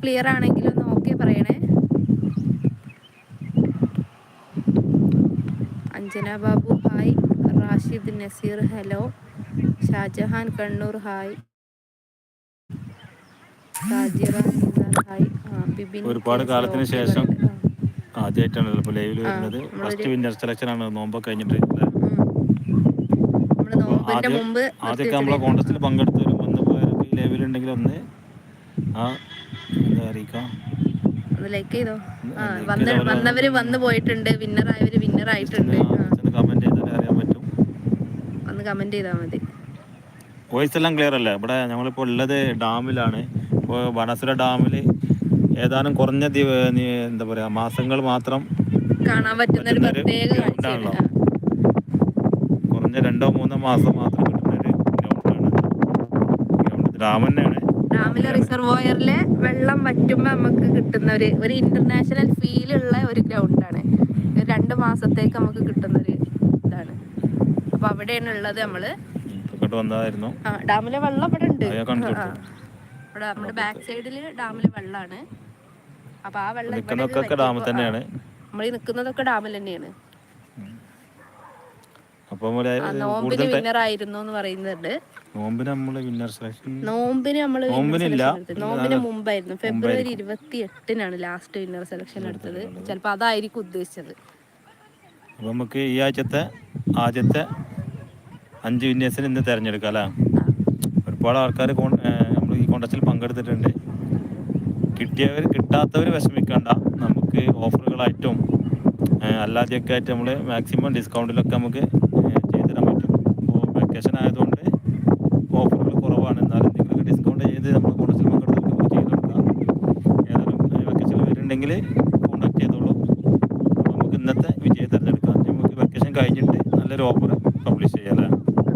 Clear ആണെങ്കിൽ ഒന്ന് okay പറയണേ. Anjana Babu hi Rashid Naseer hello Shajahan Kannur hi Sajira hi Bibin ഒരുപാട് കാലത്തിന് ശേഷം. ആദ്യമായിട്ടാണ് ഇപ്പോൾ ലൈവിൽ വരുന്നത്. ഫസ്റ്റ് വിന്നർ സെലക്ഷൻ ആണ്. നോമ്പൊക്കെ കഴിഞ്ഞിട്ട് ആദ്യമൊക്കെ നമ്മളെ കോൺടസ്റ്റിൽ പങ്കെടുത്തവരും ഒന്ന് പോയവരൊക്കെ ലൈവിലുണ്ടെങ്കിൽ ഒന്ന് ആ ഒന്ന് ലൈക്ക് ചെയ്തോ? ആ വന്ന് വന്നവര് വന്നു പോയിട്ടുണ്ട് വിന്നർ ആയവര് വിന്നർ ആയിട്ടുണ്ട്. ഒന്ന് കമന്റ് ചെയ്താൽ മതി. വോയിസ് എല്ലാം ക്ലിയർ അല്ലേ? ഇവിടെ ഞങ്ങളിപ്പോൾ ഉള്ളത് ഡാമിലാണ്. ഇപ്പോൾ ബണസുര ഡാമിൽ ഏതാനും കുറഞ്ഞ എന്താ പറയുക മാസങ്ങൾ മാത്രം കാണാൻ പറ്റുന്ന ഒരു പ്രത്യേക ground കുറഞ്ഞ രണ്ടോ മൂന്നോ മാസം മാത്രം കിട്ടുന്ന ഒരു ഗ്രൗണ്ടാണ് ഗ്രൗണ്ട് ഡാം തന്നെയാണ്. ഡാമിലെ റിസർവോയറിലെ വെള്ളം വറ്റുമ്പോ നമുക്ക് കിട്ടുന്ന ഒരു ഒരു ഇന്റർനാഷണൽ ഫീൽ ഉള്ള ഒരു ഗ്രൗണ്ടാണ് രണ്ട് മാസത്തേക്ക് നമുക്ക് കിട്ടുന്ന ഒരു ഇതാണ്. അപ്പൊ അവിടെയാണ് ഉള്ളത് നമ്മൾ. ഡാമിലെ വെള്ളം അവിടെ ഉണ്ട്. ഇവിടെ നമ്മുടെ ബാക്ക് സൈഡിൽ ഡാമിലെ വെള്ളമാണ് അപ്പൊ ആ വെള്ളം നമ്മൾ നിക്കുന്നതൊക്കെ നിൽക്കുന്നതൊക്കെ ഡാമിൽ തന്നെയാണ്. അപ്പം നോമ്പിന് വിന്നർ ആയിരുന്നു എന്ന് പറയുന്നുണ്ട്. നോമ്പിന് നമ്മൾ വിന്നർ സെലക്ഷൻ നോമ്പിന് നമ്മൾ നോമ്പിനില്ല. നോമ്പിന് മുമ്പായിരുന്നു. ഫെബ്രുവരി ഇരുപത്തി എട്ടിനാണ് ലാസ്റ്റ് വിന്നർ സെലക്ഷൻ എടുത്തത്. ചിലപ്പോ അതായിരിക്കും ഉദ്ദേശിച്ചത്. അപ്പൊ നമുക്ക് ഈ ആഴ്ചത്തെ ആദ്യത്തെ അഞ്ച് വിന്യാസിന് ഇന്ന് തിരഞ്ഞെടുക്കാം അല്ലേ? ഒരുപാട് ആൾക്കാർ നമ്മൾ ഈ കോണ്ടസ്റ്റിൽ പങ്കെടുത്തിട്ടുണ്ട്. കിട്ടിയവർ കിട്ടാത്തവർ വിഷമിക്കണ്ട. നമുക്ക് ഓഫറുകളായിട്ടും അല്ലാതെയൊക്കെ ആയിട്ട് നമ്മൾ മാക്സിമം ഡിസ്കൗണ്ടിലൊക്കെ നമുക്ക് വെക്കേഷൻ ആയതുകൊണ്ട് ഓഫറുകൾ കുറവാണ്. എന്നാലും നിങ്ങൾക്ക് ഡിസ്കൗണ്ട് ചെയ്ത് നമ്മൾ പങ്കെടുത്തിട്ട് നമുക്ക് ചെയ്ത് കൊടുക്കാം. ഏതായാലും വെക്കേഷൻ വരുന്നുണ്ടെങ്കിൽ കോണ്ടാക്ട് ചെയ്തോളൂ. നമുക്ക് ഇന്നത്തെ വിജയം തിരഞ്ഞെടുക്കാം. നമുക്ക് വെക്കേഷൻ കഴിഞ്ഞിട്ട് നല്ലൊരു ഓഫർ പബ്ലിഷ് ചെയ്യാനാണ് അല്ലേ?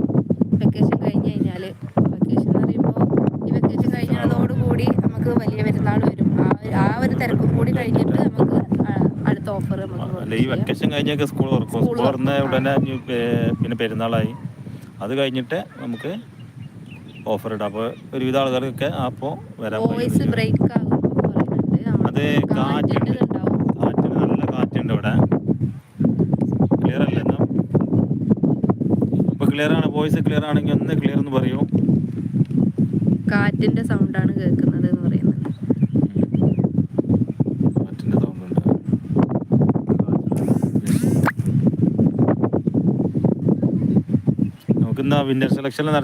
വെക്കേഷൻ കഴിഞ്ഞ് കഴിഞ്ഞാൽ വെക്കേഷൻ എന്ന് പറയുമ്പോൾ ഈ വെക്കേഷൻ കഴിഞ്ഞതോടുകൂടി നമുക്ക് വലിയ പെരുന്നാൾ വരും. ആ ഒരു- ആ ഒരു തിരക്കും കൂടി കഴിഞ്ഞിട്ട് നമുക്ക് അടുത്ത ഓഫർ നമുക്ക് അല്ല publish ഈ വെക്കേഷൻ കഴിഞ്ഞൊക്കെ സ്കൂൾ തുറക്കും സ്കൂൾ തുറന്ന ഉടനെ പിന്നെ പെരുന്നാളായി. അത് കഴിഞ്ഞിട്ട് നമുക്ക് ഓഫർ ഇടാം. അപ്പോൾ ഒരുവിധ ആൾക്കാർക്കൊക്കെ അപ്പോൾ വരാൻ അത് കാറ്റുണ്ട്. കാറ്റ് നല്ല കാറ്റുണ്ട് ഇവിടെ. ക്ലിയർ അല്ലെന്നും എന്നാ? ഇപ്പൊ ക്ലിയർ ആണ്. വോയിസ് ക്ലിയർ ആണെങ്കിൽ ഒന്ന് ക്ലിയർ എന്ന് പറയൂ. കാറ്റിന്റെ സൗണ്ടാണ് കേൾക്കുന്നത് എന്ന് പറയുന്നുണ്ട് കാറ്റിന്റെ സൗണ്ട് ഉണ്ട് നമുക്ക് ഇന്ന് വിന്റർ സെലക്ഷൻ നടത്തി എടുത്താലോ ഇന്നത്തെ? സെലക്ഷനിലേക്ക് പോവാം ഇപ്പോൾ നമ്മൾ വിന്റർ സെലക്ഷൻ നമ്മൾ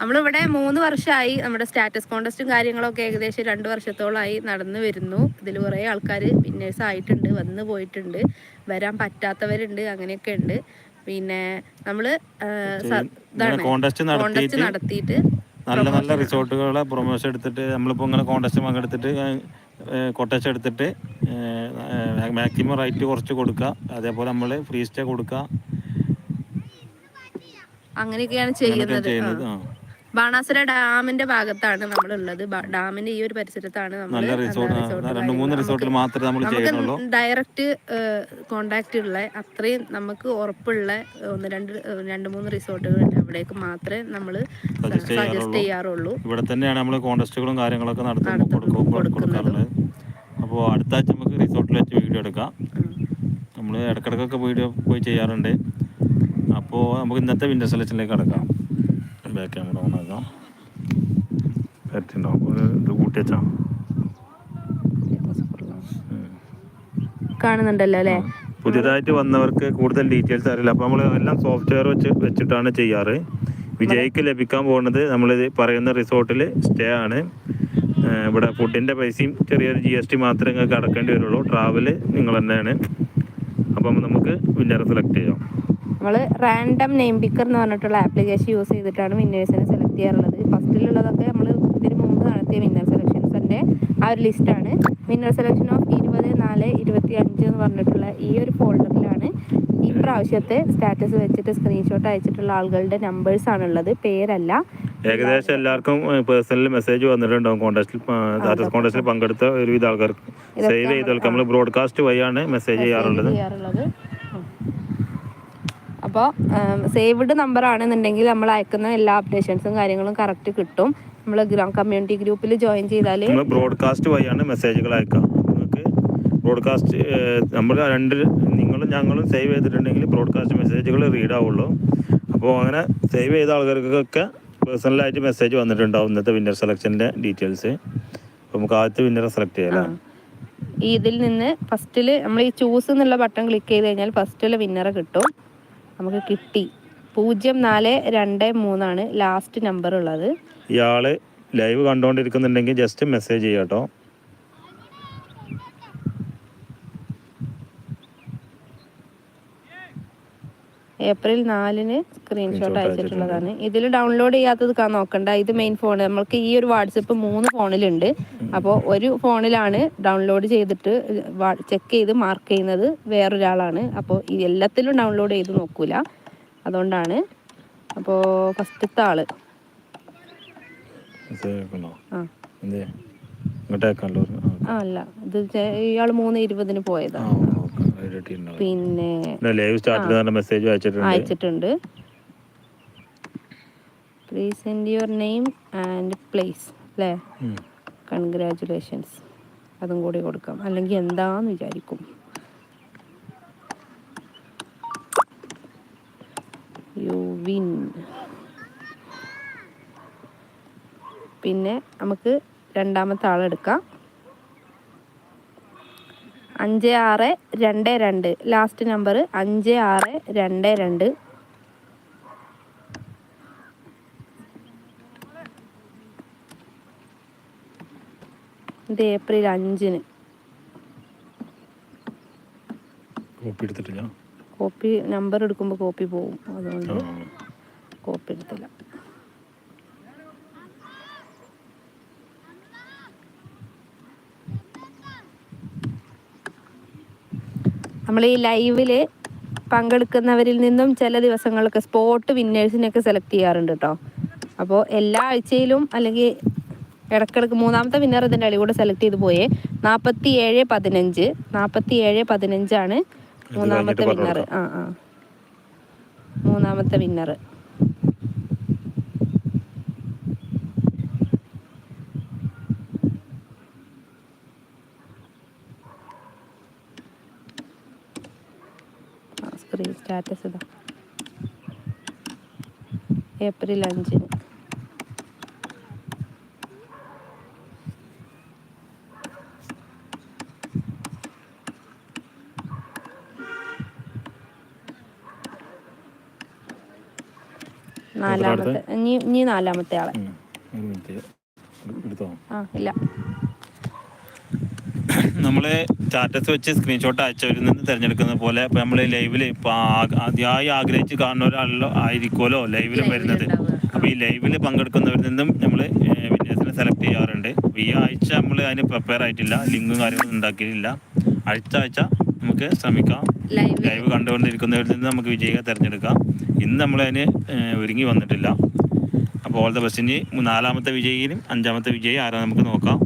നമ്മളിവിടെ മൂന്ന് വർഷമായി നമ്മുടെ സ്റ്റാറ്റസ് കോണ്ടസ്റ്റും കാര്യങ്ങളൊക്കെ ഏകദേശം രണ്ട് വർഷത്തോളമായി നടന്നു വരുന്നു. ഇതിൽ കുറേ ആൾക്കാർ വിന്നേഴ്സ് ആയിട്ടുണ്ട് വന്ന് പോയിട്ടുണ്ട്. വരാൻ പറ്റാത്തവരുണ്ട് അങ്ങനെയൊക്കെ ഉണ്ട്. പിന്നെ നമ്മൾ കോണ്ടസ്റ്റ് നടത്തിയിട്ട് നല്ല നല്ല റിസോർട്ടുകളെ പ്രൊമോഷൻ എടുത്തിട്ട് നമ്മളിപ്പോൾ ഇങ്ങനെ കോണ്ടസ്റ്റ് പങ്കെടുത്തിട്ട് കൊട്ടേഷൻ എടുത്തിട്ട് മാക്സിമം റൈറ്റ് കുറച്ച് കൊടുക്കുക അതേപോലെ നമ്മൾ ഫ്രീ സ്റ്റേ കൊടുക്കുക അങ്ങനെയൊക്കെയാണ് അങ്ങനെയൊക്കെ ചെയ്യുന്നത്. ചെയ്യുന്നത് ആ. ബാണാസുര ഡാമിന്റെ ഭാഗത്താണ് നമ്മളുള്ളത്. ഉള്ളത് ഡാമിന്റെ ഈ ഒരു പരിസരത്താണ് നമ്മൾ രണ്ട് മൂന്ന് റിസോർട്ടിൽ മാത്രമേ നമ്മൾ ചെയ്യുന്നുള്ളൂ ഡയറക്റ്റ് കോണ്ടാക്ട് ഉള്ള അത്രയും നമുക്ക് ഉറപ്പുള്ള ഒന്ന് രണ്ട് രണ്ട് മൂന്ന് റിസോർട്ടുകൾ അവിടേക്ക് മാത്രമേ നമ്മൾ സജസ്റ്റ് ചെയ്യാറുള്ളൂ. ഇവിടെ തന്നെയാണ് നമ്മൾ കോണ്ടസ്റ്റുകളും കാര്യങ്ങളൊക്കെ നടത്തുന്നത്, അപ്പോൾ അടുത്ത ആഴ്ച നമുക്ക് റിസോർട്ടിൽ വെച്ച് വീഡിയോ എടുക്കാം. നമ്മൾ ഇടക്കിടക്കൊക്കെ വീഡിയോ പോയി ചെയ്യാറുണ്ട്. അപ്പോൾ നമുക്ക് ഇന്നത്തെ വിൻഡോ സെലക്ഷനിലേക്ക് കിടക്കാം. ബാക്ക് ക്യാമറ ഓൺ ആക്കാം പറ്റുണ്ടാവും ഒരു ഇത് കൂട്ടി വെച്ചാ കാണുന്നുണ്ടല്ലോ അല്ലേ? പുതിയതായിട്ട് വന്നവർക്ക് കൂടുതൽ ഡീറ്റെയിൽസ് അറിയില്ല. അപ്പോൾ നമ്മൾ എല്ലാം സോഫ്റ്റ്വെയർ വെച്ച് വെച്ചിട്ടാണ് ചെയ്യാറ്. വിജയ്ക്ക് ലഭിക്കാൻ പോകുന്നത് നമ്മളിത് പറയുന്ന റിസോർട്ടിൽ സ്റ്റേ ആണ്. ഇവിടെ ഫുഡിന്റെ പൈസയും ചെറിയൊരു ജി എസ് ടി മാത്രമേ നിങ്ങൾക്ക് അടക്കേണ്ടി വരുള്ളൂ. ട്രാവൽ നിങ്ങൾ തന്നെയാണ്. അപ്പം നമുക്ക് വിന്നറെ സെലക്ട് ചെയ്യാം. നമ്മൾ റാൻഡം നെയിം പിക്കർ എന്ന് പറഞ്ഞിട്ടുള്ള ആപ്ലിക്കേഷൻ യൂസ് ചെയ്തിട്ടാണ് വിന്നേഴ്സിനെ സെലക്ട് ചെയ്യാറുള്ളത്. ഫസ്റ്റിലുള്ളതൊക്കെ നമ്മൾ ഇതിന് മുമ്പ് നടത്തിയ വിന്നർ സെലക്ഷൻസിന്റെ ആ ഒരു ലിസ്റ്റാണ് വിന്നർ സെലക്ഷൻ ഓഫ് ഇരുപത് നാല് ഇരുപത്തി അഞ്ച് എന്ന് പറഞ്ഞിട്ടുള്ള ഈ ഒരു ഫോൾഡറിലാണ് ഈ പ്രാവശ്യത്തെ സ്റ്റാറ്റസ് വെച്ചിട്ട് സ്ക്രീൻഷോട്ട് അയച്ചിട്ടുള്ള ആളുകളുടെ നമ്പേഴ്സ് ആണുള്ളത്. പേരല്ല. ഏകദേശം എല്ലാവർക്കും പേഴ്സണൽ മെസ്സേജ് വന്നിട്ടുണ്ടാവും. കോൺടാക്റ്റിൽ സ്റ്റാറ്റസ് കോൺടാക്റ്റിൽ പങ്കെടുത്ത ഒരുവിധ ആൾക്കാർക്ക്. സേവ് ചെയ്ത് നമ്മൾ ബ്രോഡ്കാസ്റ്റ് വഴിയാണ് മെസ്സേജ് ചെയ്യാറുള്ളത്. അപ്പോൾ സേവ്ഡ് നമ്പർ ആണെന്നുണ്ടെങ്കിൽ നമ്മൾ അയക്കുന്ന എല്ലാ അപ്ഡേഷൻസും കാര്യങ്ങളും കറക്റ്റ് കിട്ടും. നമ്മൾ കമ്മ്യൂണിറ്റി ഗ്രൂപ്പിൽ ജോയിൻ ചെയ്താൽ ബ്രോഡ്കാസ്റ്റ് വഴിയാണ് മെസ്സേജുകൾ അയക്കാം. നിങ്ങൾക്ക് ബ്രോഡ്കാസ്റ്റ് നമ്മൾ രണ്ട് നിങ്ങളും ഞങ്ങളും സേവ് ചെയ്തിട്ടുണ്ടെങ്കിൽ ബ്രോഡ്കാസ്റ്റ് മെസ്സേജുകൾ റീഡ് ആവുള്ളൂ. അപ്പോൾ അങ്ങനെ സേവ് ചെയ്ത ആൾക്കാർക്കൊക്കെ പേഴ്സണലായിട്ട് മെസ്സേജ് വന്നിട്ടുണ്ടാവും ഇന്നത്തെ വിന്നർ സെലക്ഷന്റെ ഡീറ്റെയിൽസ് അപ്പോൾ നമുക്ക് ആദ്യത്തെ വിന്നറെ സെലക്ട് ചെയ്യാം ഈ ഇതിൽ നിന്ന് ഫസ്റ്റിൽ നമ്മൾ ഈ ചൂസ് എന്നുള്ള ബട്ടൺ ക്ലിക്ക് ചെയ്ത് കഴിഞ്ഞാൽ ഫസ്റ്റിൽ വിന്നറെ കിട്ടും. നമുക്ക് കിട്ടി. പൂജ്യം നാല് രണ്ട് മൂന്നാണ് ലാസ്റ്റ് നമ്പർ ഉള്ളത്. ഇയാൾ ലൈവ് കണ്ടുകൊണ്ടിരിക്കുന്നുണ്ടെങ്കിൽ ജസ്റ്റ് മെസ്സേജ് ചെയ്യാം ഏപ്രിൽ നാലിന് സ്ക്രീൻഷോട്ട് അയച്ചിട്ടുള്ളതാണ്. ഇതിൽ ഡൗൺലോഡ് ചെയ്യാത്തത് കാ നോക്കണ്ട. ഇത് മെയിൻ ഫോൺ നമ്മൾക്ക് ഈ ഒരു വാട്സപ്പ് മൂന്ന് ഫോണിലുണ്ട് അപ്പോൾ ഒരു ഫോണിലാണ് ഡൗൺലോഡ് ചെയ്തിട്ട് ചെക്ക് ചെയ്ത് മാർക്ക് ചെയ്യുന്നത് വേറൊരാളാണ്. അപ്പോൾ എല്ലാത്തിലും ഡൗൺലോഡ് ചെയ്ത് നോക്കൂല. അതുകൊണ്ടാണ്. അപ്പോൾ ഫസ്റ്റത്തെ ആൾ. ആ. അല്ല. ഇത് ഇയാൾ മൂന്ന് ഇരുപതിന് പോയതാണ് പിന്നെ ലൈവ് സ്റ്റാർട്ടിൽ തന്നെ മെസ്സേജ് അയച്ചിട്ടുണ്ട്. അയച്ചിട്ടുണ്ട്. Please send your name and place അല്ലേ. കൺഗ്രാറ്റുലേഷൻസ് അതും കൂടി കൊടുക്കാം. അല്ലെങ്കിൽ എന്താന്ന് വിചാരിക്കും. യു വിൻ പിന്നെ നമുക്ക് രണ്ടാമത്തെ ആളെടുക്കാം അഞ്ച് ആറ് രണ്ട് രണ്ട്. ലാസ്റ്റ് നമ്പർ അഞ്ച് ആറ് രണ്ട് രണ്ട്. ഇത് ഏപ്രിൽ അഞ്ചിന്. കോപ്പി എടുത്തിട്ടില്ല. കോപ്പി നമ്പർ എടുക്കുമ്പോൾ കോപ്പി പോവും. അതുകൊണ്ട് കോപ്പി എടുത്തില്ല. നമ്മൾ ഈ ലൈവിൽ പങ്കെടുക്കുന്നവരിൽ നിന്നും ചില ദിവസങ്ങളൊക്കെ സ്പോട്ട് വിന്നേഴ്സിനെയൊക്കെ സെലക്ട് ചെയ്യാറുണ്ട് കേട്ടോ അപ്പോൾ എല്ലാ ആഴ്ചയിലും അല്ലെങ്കിൽ ഇടക്കിടക്ക് മൂന്നാമത്തെ വിന്നർ ഇതിന്റെ അടി കൂടെ സെലക്ട് ചെയ്ത് പോയേ നാൽപ്പത്തി ഏഴ് പതിനഞ്ച് നാൽപ്പത്തി ഏഴ് പതിനഞ്ചാണ് മൂന്നാമത്തെ വിന്നർ ആ ആ. മൂന്നാമത്തെ വിന്നർ സ്ക്രീൻ സ്റ്റാറ്റസ് ഇതാ. ഏപ്രിൽ അഞ്ചിന്. നാലാമത്തെ ഇനി ഇനി നാലാമത്തെ ആളെ. ആ ഇല്ല. നമ്മൾ സ്റ്റാറ്റസ് വെച്ച് സ്ക്രീൻഷോട്ട് അയച്ചവരിൽ നിന്ന് തിരഞ്ഞെടുക്കുന്ന പോലെ ഇപ്പം നമ്മൾ ലൈവിൽ ഇപ്പം അതിയായി ആഗ്രഹിച്ച് കാണുന്ന ഒരാളോ ആയിരിക്കുമല്ലോ ലൈവിൽ വരുന്നത്. അപ്പോൾ ഈ ലൈവിൽ പങ്കെടുക്കുന്നവരിൽ നിന്നും നമ്മൾ വിന്യാസിനെ സെലക്ട് ചെയ്യാറുണ്ട്. അപ്പോൾ ഈ ആഴ്ച നമ്മൾ അതിന് പ്രിപ്പയർ ആയിട്ടില്ല ലിങ്കും കാര്യങ്ങളും ഉണ്ടാക്കിയിട്ടില്ല. അടുത്ത ആഴ്ച നമുക്ക് ശ്രമിക്കാം. ലൈവ് കണ്ടുകൊണ്ടിരിക്കുന്നവരിൽ നിന്ന് നമുക്ക് വിജയികളെ തിരഞ്ഞെടുക്കാം. ഇന്ന് നമ്മളതിന് അതിന് ഒരുങ്ങി വന്നിട്ടില്ല. അപ്പോൾ ഓൾ ദ ബെസ്റ്റ് ഇനി നാലാമത്തെ വിജയിയിലും അഞ്ചാമത്തെ വിജയി ആരാ നമുക്ക് നോക്കാം.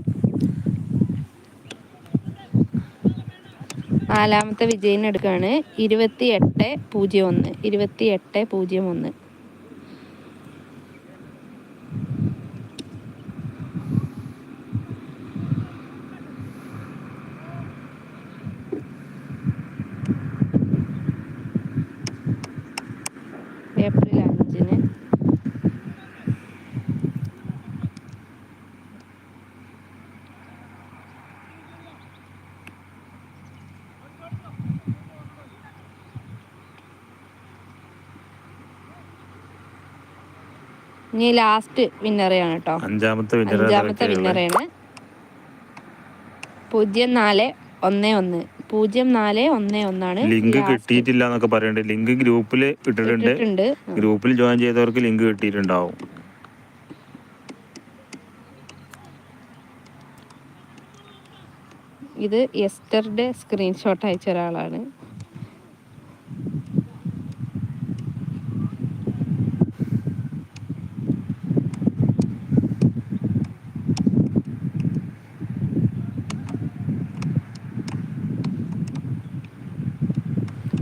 നാലാമത്തെ വിജയൻ എടുക്കുകയാണ് ഇരുപത്തി എട്ട് പൂജ്യം ഒന്ന്. ഇരുപത്തി എട്ട് പൂജ്യം ഒന്ന് ഏപ്രിൽ അഞ്ചിന് ഇനി ലാസ്റ്റ് വിന്നറെയാണ് കേട്ടോ അഞ്ചാമത്തെ അഞ്ചാമത്തെ വിന്നറയാണ് പൂജ്യം നാല് ഒന്ന് ഒന്ന്. പൂജ്യം നാല് ഒന്ന് ഒന്നാണ് ലിങ്ക് കിട്ടിയിട്ടില്ല എന്നൊക്കെ പറയുന്നുണ്ട് ലിങ്ക് ഗ്രൂപ്പിൽ ഇട്ടിട്ടുണ്ട്. ഇട്ടിട്ടുണ്ട്. ഗ്രൂപ്പിൽ ജോയിൻ ചെയ്തവർക്ക് ലിങ്ക് കിട്ടിയിട്ടുണ്ടാവും. ഇത് യെസ്റ്റർഡേ സ്ക്രീൻഷോട്ട് അയച്ച ഒരാളാണ്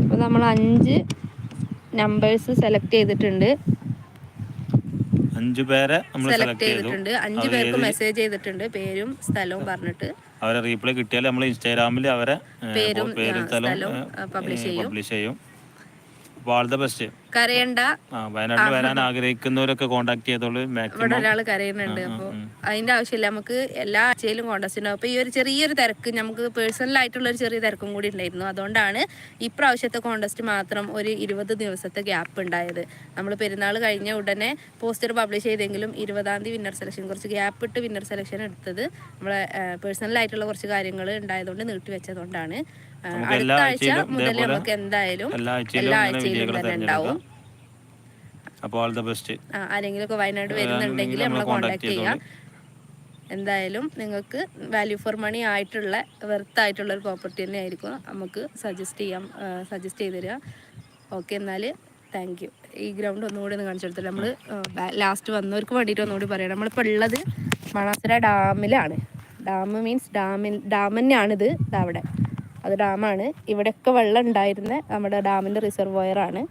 അപ്പോൾ നമ്മൾ അഞ്ച് നമ്പേഴ്സ് സെലക്ട് ചെയ്തിട്ടുണ്ട്. അഞ്ചു പേരെ നമ്മൾ സെലക്ട് ചെയ്തിട്ടുണ്ട്. അഞ്ചു പേർക്ക് മെസ്സേജ് ചെയ്തിട്ടുണ്ട്. പേരും സ്ഥലവും പറഞ്ഞിട്ട്. അവരെ റീപ്ലൈ കിട്ടിയാൽ നമ്മൾ ഇൻസ്റ്റാഗ്രാമിൽ അവരെ പേരും, സ്ഥലവും. പബ്ലിഷ് ചെയ്യും. ബെസ്റ്റ് കരയണ്ട. വയനാട്ടിൽ വരാൻ ആഗ്രഹിക്കുന്നവരൊക്കെ കോണ്ടാക്ട് ചെയ്തോളൂ ഇവിടെ ഒരാൾ കരയുന്നുണ്ട്. അപ്പോൾ അതിന്റെ ആവശ്യമില്ല. നമുക്ക് എല്ലാ ആഴ്ചയിലും കോണ്ടാക്ട് ഉണ്ടാവും അപ്പോൾ ഈ ഒരു ചെറിയൊരു തിരക്ക് നമുക്ക് പേഴ്സണൽ ആയിട്ടുള്ള ഒരു ചെറിയ തിരക്കും കൂടി ഉണ്ടായിരുന്നു. അതുകൊണ്ടാണ് ഇപ്രാവശ്യത്തെ കോണ്ടസ്റ്റ് മാത്രം ഒരു ഇരുപത് ദിവസത്തെ ഗ്യാപ്പ് ഉണ്ടായത്. നമ്മൾ പെരുന്നാൾ കഴിഞ്ഞ ഉടനെ പോസ്റ്റർ പബ്ലിഷ് ചെയ്തെങ്കിലും ഇരുപതാം തീയതി വിന്നർ സെലക്ഷൻ കുറച്ച് ഗ്യാപ്പ് ഇട്ട് വിന്നർ സെലക്ഷൻ എടുത്തത് നമ്മളെ പേഴ്സണൽ ആയിട്ടുള്ള കുറച്ച് കാര്യങ്ങൾ ഉണ്ടായതുകൊണ്ട് നീട്ടി അടുത്ത ആഴ്ച മുതൽ നമുക്ക് എന്തായാലും എല്ലാ ആഴ്ചയിലും തന്നെ ഉണ്ടാവും. അപ്പോൾ ഓൾ ദ ബെസ്റ്റ് ആരെങ്കിലും ആരെങ്കിലുമൊക്കെ വയനാട് വരുന്നുണ്ടെങ്കിൽ നമ്മളെ കോൺടാക്ട് ചെയ്യാം. എന്തായാലും നിങ്ങൾക്ക് വാല്യൂ ഫോർ മണി ആയിട്ടുള്ള വെർത്ത് ആയിട്ടുള്ള ഒരു പ്രോപ്പർട്ടി തന്നെ ആയിരിക്കും. നമുക്ക് സജസ്റ്റ് ചെയ്യാം സജസ്റ്റ് ചെയ്ത് തരിക ഓക്കെ എന്നാൽ താങ്ക് യു ഈ ഗ്രൗണ്ട് ഒന്നുകൂടി ഒന്ന് കാണിച്ചു കൊടുത്തില്ല നമ്മൾ ലാസ്റ്റ് വന്നവർക്ക് വേണ്ടിയിട്ട് ഒന്നുകൂടി പറയാം നമ്മളിപ്പോൾ ഉള്ളത് മണാസുര ഡാമിലാണ് ഡാം മീൻസ് ഡാമിൽ ഡാം തന്നെയാണിത്. ഇത് അവിടെ. അത് ഡാമാണ്. ഇവിടെയൊക്കെ വെള്ളം ഉണ്ടായിരുന്ന നമ്മുടെ ഡാമിന്റെ റിസർവോയറാണ്.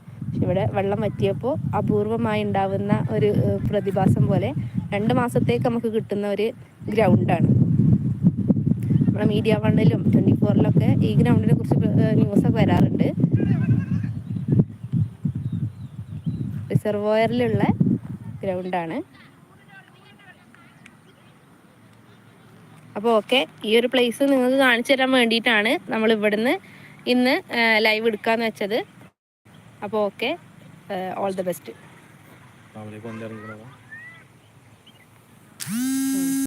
ഇവിടെ വെള്ളം വറ്റിയപ്പോൾ അപൂർവമായി ഉണ്ടാവുന്ന ഒരു പ്രതിഭാസം പോലെ രണ്ട് മാസത്തേക്ക് നമുക്ക് കിട്ടുന്ന ഒരു ഗ്രൗണ്ടാണ്. നമ്മുടെ മീഡിയ വണ്ണിലും ട്വന്റി ഫോറിലൊക്കെ ഈ ഗ്രൗണ്ടിനെ കുറിച്ച് ന്യൂസൊക്കെ വരാറുണ്ട്. റിസർവോയറിലുള്ള ഗ്രൗണ്ടാണ്. അപ്പോൾ ഓക്കെ ഈ ഒരു പ്ലേസ് നിങ്ങൾക്ക് കാണിച്ചു തരാൻ വേണ്ടിയിട്ടാണ് നമ്മൾ ഇവിടുന്ന് ഇന്ന് ലൈവ് എടുക്കാന്ന് വെച്ചത്. അപ്പോൾ ഓക്കെ ഓൾ ദ ബെസ്റ്റ്